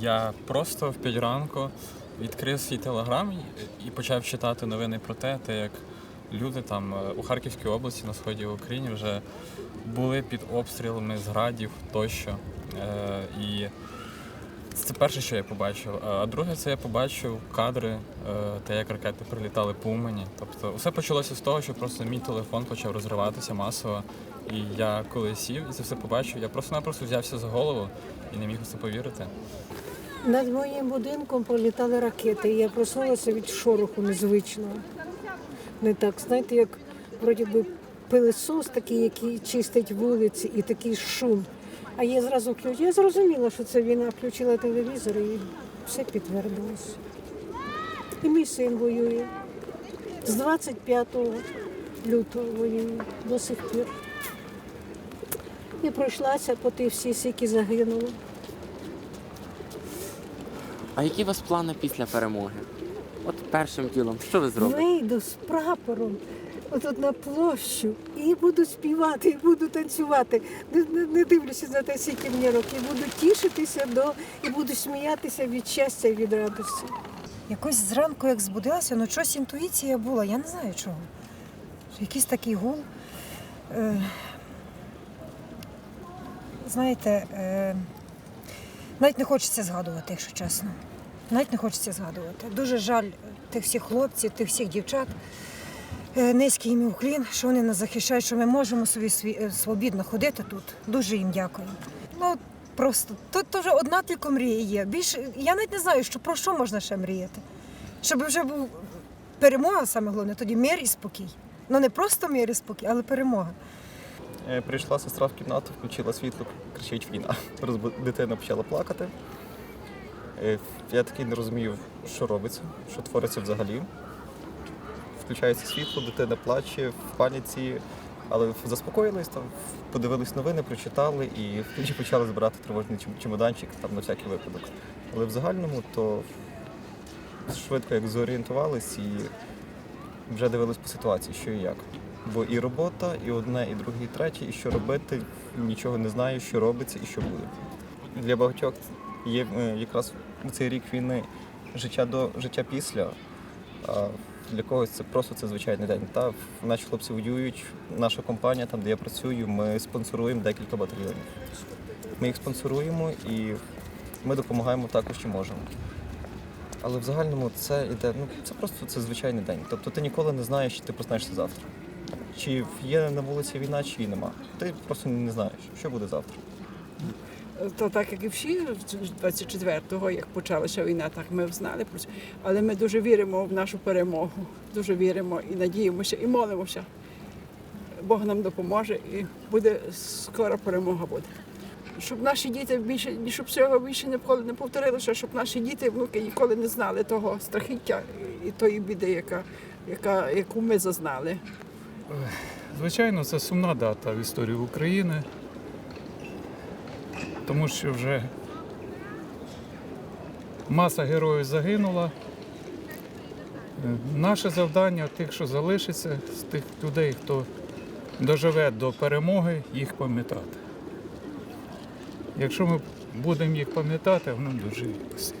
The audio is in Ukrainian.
Я просто в 5 ранку відкрив свій телеграм і- і почав читати новини про те, те, як люди там е, у Харківській області на сході України вже були під обстрілами зградів тощо. Е, І це перше, що я побачив. А друге, це я побачив кадри, е, те, як ракети прилітали по Умані. Тобто, все почалося з того, що просто мій телефон почав розриватися масово. І я коли сів і це все побачив, я просто-напросто взявся за голову і не міг у це повірити. Над моїм будинком пролітали ракети, і я проснулася від шороху незвичного. Не так, знаєте, як вроді би пилисос такий, який чистить вулиці, і такий шум. А я зразу включила. Я зрозуміла, що це війна, включила телевізор і все підтвердилось. І мій син воює. З 25 лютого воює до сих пір. І пройшлася по тих всіх, які загинули. А які у вас плани після перемоги? От першим ділом, що ви зробите? Вийду з прапором отут на площу і буду співати, і буду танцювати. Не, не, не дивлячись на те, скільки мені років. Буду тішитися до і буду сміятися від щастя і від радості. Якось зранку, як збудилася, ну щось інтуїція була, я не знаю чого. Якийсь такий гул. Е, знаєте, е, навіть не хочеться згадувати, якщо чесно. Навіть не хочеться згадувати. Дуже жаль тих всіх хлопців, тих всіх дівчат. Е, Низький їм уклін, що вони нас захищають, що ми можемо собі е, свобідно ходити тут. Дуже їм дякую. Ну, просто тут теж одна тільки мрія є. Більше я навіть не знаю, що про що можна ще мріяти. Щоб вже був перемога, саме головне, тоді мир і спокій. Ну не просто мир і спокій, але перемога. Е, Прийшла сестра в кімнату, включила світло, кричить війна. Дитина почала плакати. Я такий не розумів, що робиться, що твориться взагалі. Включається світло, дитина плаче в паніці, але заспокоїлись, там, подивились новини, прочитали і тоді почали збирати тривожний чемоданчик там, на всякий випадок. Але в загальному то швидко як зорієнтувались і вже дивились по ситуації, що і як. Бо і робота, і одне, і друге, і третє, і що робити, нічого не знаю, що робиться і що буде. Для багатьох є е, якраз цей рік війни життя до життя після. А для когось це просто це звичайний день. Та наші хлопці воюють. Наша компанія, там де я працюю, ми спонсоруємо декілька батальйонів. Ми їх спонсоруємо і ми допомагаємо також, чи можемо. Але в загальному це іде, ну це просто це звичайний день. Тобто ти ніколи не знаєш, чи ти проснешся завтра. Чи є на вулиці війна, чи її нема. Ти просто не знаєш, що буде завтра. То так як і всі 24-го, як почалася війна, так ми знали про це. Але ми дуже віримо в нашу перемогу, дуже віримо і надіємося, і молимося. Бог нам допоможе і буде скоро перемога буде. Щоб наші діти більше, щоб цього більше ніколи не повторилося, щоб наші діти внуки ніколи не знали того страхіття і тої біди, яка, яка, яку ми зазнали. Звичайно, це сумна дата в історії України, тому що вже маса героїв загинула. Е, Наше завдання тих, що залишиться, з тих людей, хто доживе до перемоги, їх пам'ятати. Якщо ми будемо їх пам'ятати, вони доживуть.